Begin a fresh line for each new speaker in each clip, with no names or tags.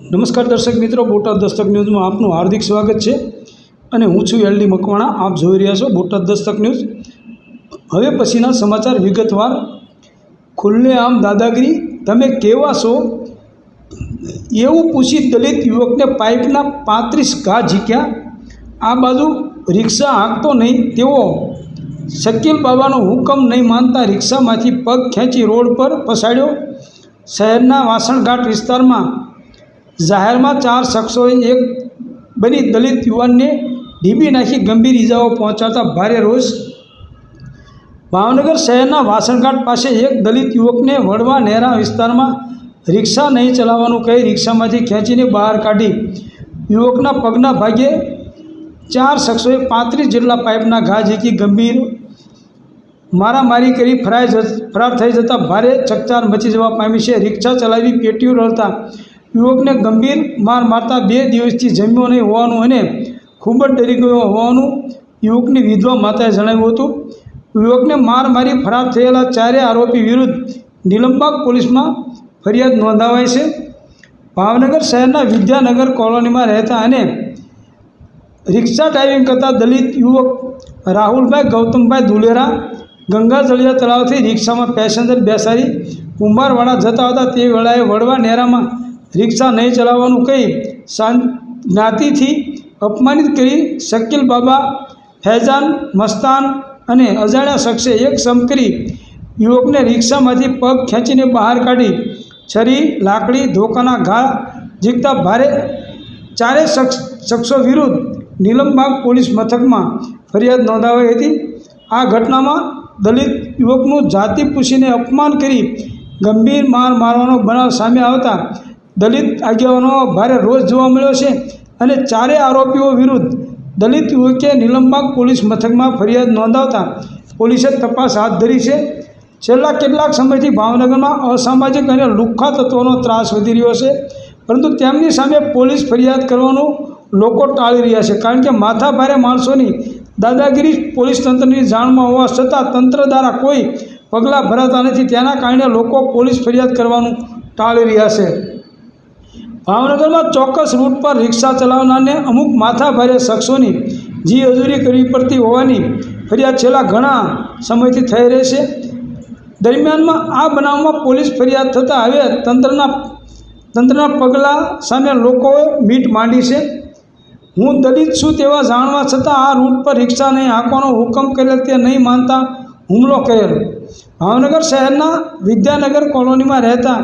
નમસ્કાર દર્શક મિત્રો, બોટાદ દસ્તક ન્યૂઝમાં આપનું હાર્દિક સ્વાગત છે અને હું છું એલડી મકવાણા. આપ જોઈ રહ્યા છો બોટાદ દસ્તક ન્યૂઝ. હવે પછીના સમાચાર વિગતવાર. ખુલ્લેઆમ દાદાગીરી, તમે કેવા છો? એવું પૂછી દલિત યુવકને પાઇપના પાંત્રીસ ઘા ઝીક્યા. આ બાજુ રિક્ષા હાંકતો નહીં, તેઓ શકીલ બાબાનો હુકમ નહીં માનતા રિક્ષામાંથી પગ ખેંચી રોડ પર પસાડ્યો. શહેરના વાસણઘાટ વિસ્તારમાં જાહેરમાં ચાર શખ્સોએ એક બની દલિત યુવાનને ઢીબી નાખી ગંભીર ઇજાઓ પહોંચાડતા ભારે રોષ. ભાવનગર શહેરના વાસણઘાટ પાસે એક દલિત યુવકને વડવા નેરા વિસ્તારમાં રિક્ષા નહીં ચલાવવાનું કહી રિક્ષામાંથી ખેંચીને બહાર કાઢી યુવકના પગના ભાગે ચાર શખ્સોએ પાંત્રીસ જેટલા પાઇપના ઘા ઝીકી ગંભીર મારામારી કરી ફરાય ફરાર થઈ જતાં ભારે ચકચાર મચી જવા પામી છે. રિક્ષા ચલાવી પેટીઓ રળતા યુવકને ગંભીર માર મારતા બે દિવસથી જમ્યો નહીં હોવાનું અને ખૂબ જ ડરી ગયો હોવાનું યુવકની વિધવા માતાએ જણાવ્યું હતું. યુવકને માર મારી ફરાર થયેલા ચારેય આરોપી વિરુદ્ધ નિલંબાગ પોલીસમાં ફરિયાદ નોંધાવાઈ છે. ભાવનગર શહેરના વિદ્યાનગર કોલોનીમાં રહેતા અને રિક્ષા ડ્રાઇવિંગ કરતા દલિત યુવક રાહુલભાઈ ગૌતમભાઈ દુલેરા ગંગાજળિયા તળાવથી રિક્ષામાં પેસેન્જર બેસાડી કુંભારવાડા જતા હતા તે વેળાએ વડવા નેરામાં રિક્ષા નહીં ચલાવવાનું કહી જ્ઞાતિથી અપમાનિત કરી શકીલ બાબા ફૈજાન મસ્તાન અને અજાણ્યા શખ્સે એક સમ કરી યુવકને રિક્ષામાંથી પગ ખેંચીને બહાર કાઢી છરી, લાકડી, ધોકાના ઘા ઝીકતા ભારે ચારે શખ્સ વિરુદ્ધ નીલમબાગ પોલીસ મથકમાં ફરિયાદ નોંધાવી હતી. આ ઘટનામાં દલિત યુવકનું જાતિ પૂછીને અપમાન કરી ગંભીર માર મારવાનો બનાવ સામે આવતા દલિત આગેવાનો ભારે રોષ જોવા મળ્યો છે અને ચારે આરોપીઓ વિરુદ્ધ દલિત યુવકે નિલંબાગ પોલીસ મથકમાં ફરિયાદ નોંધાવતા પોલીસે તપાસ હાથ ધરી છે. છેલ્લા કેટલાક સમયથી ભાવનગરમાં અસામાજિક અને લુખ્ખા તત્વોનો ત્રાસ વધી રહ્યો છે, પરંતુ તેમની સામે પોલીસ ફરિયાદ કરવાનું લોકો ટાળી રહ્યા છે, કારણ કે માથા ભારે માણસોની દાદાગીરી પોલીસ તંત્રની જાણમાં હોવા છતાં તંત્ર દ્વારા કોઈ પગલાં ભરાતા નથી. તેના કારણે લોકો પોલીસ ફરિયાદ કરવાનું ટાળી રહ્યા છે. ભાવનગરમાં ચોક્કસ રૂટ પર રિક્ષા ચલાવનારને અમુક માથાભારે શખ્સોની જી હજૂરી કરવી પડતી હોવાની ફરિયાદ છેલ્લા ઘણા સમયથી થઈ રહી છે. દરમિયાનમાં આ બનાવમાં પોલીસ ફરિયાદ થતાં હવે તંત્રના તંત્રના પગલાં સામે લોકોએ મીટ માંડી છે. હું દલિત છું તેવા જાણવા છતાં આ રૂટ પર રિક્ષા નહીં હાંકવાનો હુકમ કરેલ તે નહીં માનતા હુમલો કરેલો. ભાવનગર શહેરના વિદ્યાનગર કોલોનીમાં રહેતા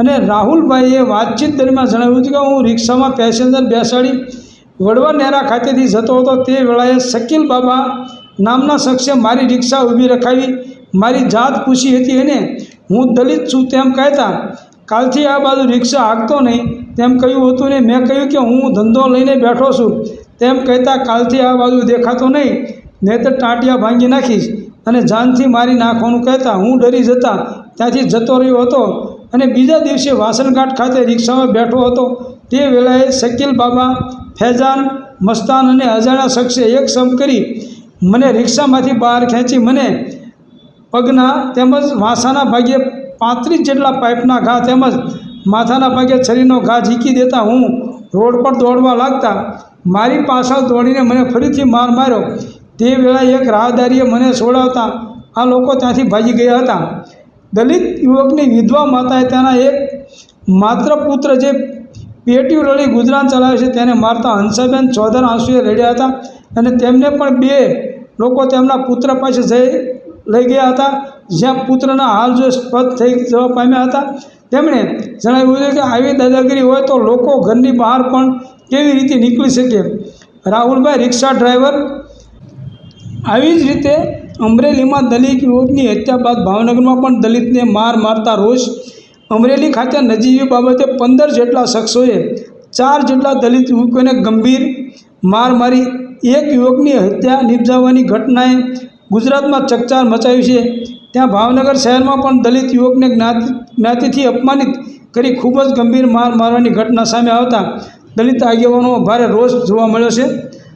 અને રાહુલભાઈએ વાતચીત દરમિયાન જણાવ્યું હતું કે હું રિક્ષામાં પેસેન્જર બેસાડી વડવા નેરા ખાતેથી જતો હતો, તે વેળાએ શકીલ બાબા નામના શખ્સે મારી રિક્ષા ઊભી રખાવી, મારી જાત પૂછી હતી અને હું દલિત છું તેમ કહેતા, કાલથી આ બાજુ રિક્ષા હાંકતો નહીં. તેમ કહ્યું હતું ને મેં કહ્યું કે હું ધંધો લઈને બેઠો છું, તેમ કહેતા, કાલથી આ બાજુ દેખાતો નહીં નહીં તો ટાંટિયા ભાંગી નાખીશ. અને જાનથી મારી નાખવાનું કહેતા, હું ડરી જતા ત્યાંથી જતો રહ્યો હતો. અને બીજા દિવસે વાસણઘાટ ખાતે રિક્ષામાં બેઠો હતો. તે વેળાએ શકીલ બાબા, ફૈઝાન, મસ્તાન અને અજાણ્યા શખ્સે એક સમ કરી મને રિક્ષામાંથી બહાર ખેંચી મને પગના તેમજ વાસાના ભાગે પાંત્રીસ જેટલા પાઇપના ઘા તેમજ માથાના ભાગે છરીનો ઘા ઝીકી દેતા હું રોડ પર દોડવા લાગતા મારી પાછળ દોડીને મને ફરીથી માર માર્યો. તે વેળાએ એક રાહદારીએ મને છોડાવતા આ લોકો ત્યાંથી ભાગી ગયા હતા. દલિત યુવકની વિધવા માતાએ તેના એક માત્ર પુત્ર જે પેટીઓ રળી ગુજરાન ચલાવે છે તેને મારતા હંસાબેન ચૌધર આંસુએ રડ્યા હતા અને તેમને પણ બે લોકો તેમના પુત્ર પાસે જઈ લઈ ગયા હતા, જ્યાં પુત્રના હાલ જો સ્પષ્ટ થઈ જવા પામ્યા હતા. તેમણે જણાવ્યું છે કે આવી દાદાગીરી હોય તો લોકો ઘરની બહાર પણ કેવી રીતે નીકળી શકે? રાહુલભાઈ રિક્ષા ડ્રાઈવર, આવી જ રીતે અમરેલીમાં દલિત યુવકની હત્યા બાદ ભાવનગરમાં પણ દલિતને માર મારતા રોષ. અમરેલી ખાતે નજીવી બાબતે પંદર જેટલા શખ્સોએ ચાર જેટલા દલિત યુવકોને ગંભીર માર મારી એક યુવકની હત્યા નિપજાવવાની ઘટનાએ ગુજરાતમાં ચકચાર મચાવી છે. ત્યાં ભાવનગર શહેરમાં પણ દલિત યુવકને જ્ઞાતિ, જ્ઞાતિથી અપમાનિત કરી ખૂબ જ ગંભીર માર મારવાની ઘટના સામે આવતા દલિત આગેવાનોમાં ભારે રોષ જોવા મળ્યો છે.